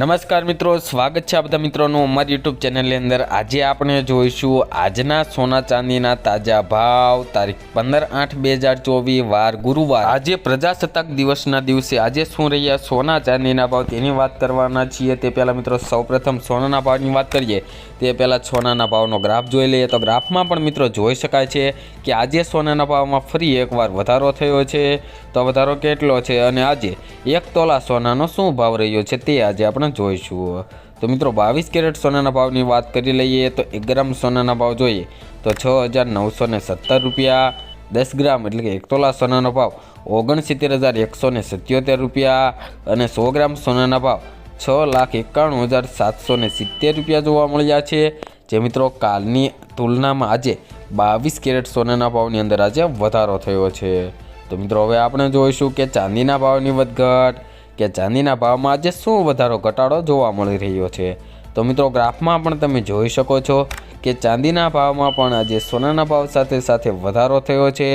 નમસ્કાર મિત્રો, સ્વાગત છે બધા મિત્રોનું અમારી યુટ્યુબ ચેનલની અંદર. આજે આપણે જોઈશું આજના સોના ચાંદીના તાજા ભાવ, તારીખ પંદર આઠ બે હજાર ચોવીસ, વાર ગુરુવાર. આજે પ્રજાસત્તાક દિવસના દિવસે આજે શું રહ્યા સોના ચાંદીના ભાવ તેની વાત કરવાના છીએ. તે પહેલાં મિત્રો, સૌપ્રથમ સોનાના ભાવની વાત કરીએ. તે પહેલાં સોનાના ભાવનો ગ્રાફ જોઈ લઈએ. તો ગ્રાફમાં પણ મિત્રો જોઈ શકાય છે કે આજે સોનાના ભાવમાં ફરી એકવાર વધારો થયો છે. તો વધારો કેટલો છે? અને આજે એક તોલા સોનાનો શું ભાવ રહ્યો છે તે આજે આપણે જોઈશું. તો મિત્રો, બાવીસ કેરેટ સોનાના ભાવની વાત કરી લઈએ તો એક ગ્રામ સોનાના ભાવ જોઈએ તો છ હજાર નવસો ને સત્તર રૂપિયા, દસ ગ્રામ એટલે કે એક તોલા સોનાનો ભાવ, ઓગણસિત્તેર હજાર એકસો ને સત્યોતેર રૂપિયા અને સો ગ્રામ સોનાના ભાવ, છ લાખ એકાણું હજાર સાતસો ને સિત્તેર રૂપિયા જોવા મળ્યા છે. જે મિત્રો, કાલની તુલનામાં આજે બાવીસ કેરેટ સોનાના ભાવની અંદર આજે વધારો થયો છે. તો મિત્રો, હવે આપણે જોઈશું કે ચાંદીના ભાવની વધઘટ કે ચાંદીના ભાવમાં આજે શું વધારો ઘટાડો જોવા મળી રહ્યો છે? તો મિત્રો, ગ્રાફમાં પણ તમે જોઈ શકો છો કે ચાંદીના ભાવમાં પણ આજે સોનાના ભાવ સાથે સાથે વધારો થયો છે.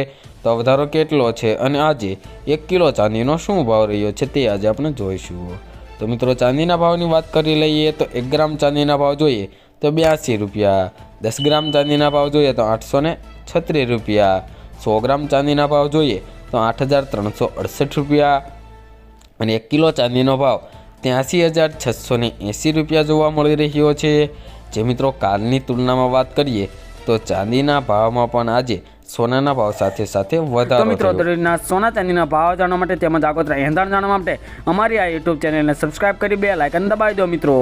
તો વધારો કેટલો છે અને આજે એક કિલો ચાંદીનો શું ભાવ રહ્યો છે તે આજે આપણે જોઈશું. તો મિત્રો, ચાંદીના ભાવની વાત કરી લઈએ તો એક ગ્રામ ચાંદીના ભાવ જોઈએ તો બ્યાસી રૂપિયા, દસ ગ્રામ ચાંદીના ભાવ જોઈએ તો આઠસો ને છત્રીસ રૂપિયા, સો ગ્રામ ચાંદીના ભાવ જોઈએ તો આઠ હજાર ત્રણસો અડસઠ રૂપિયા અને એક કિલો ચાંદીનો ભાવ ત્યાંસી હજાર છસો ને એંસી રૂપિયા જોવા મળી રહ્યો છે જે મિત્રો કાલની તુલનામાં વાત કરીએ તો ચાંદીના ભાવમાં પણ આજે સોનાના ભાવ સાથે સાથે વધારો મિત્રો થયો. સોના ચાંદીના ભાવ જાણવા માટે તેમજ આગોતરા એંધાણ જાણવા માટે અમારી આ યુટ્યુબ ચેનલને સબસ્ક્રાઇબ કરી બે લાઇકન દબાવી દો મિત્રો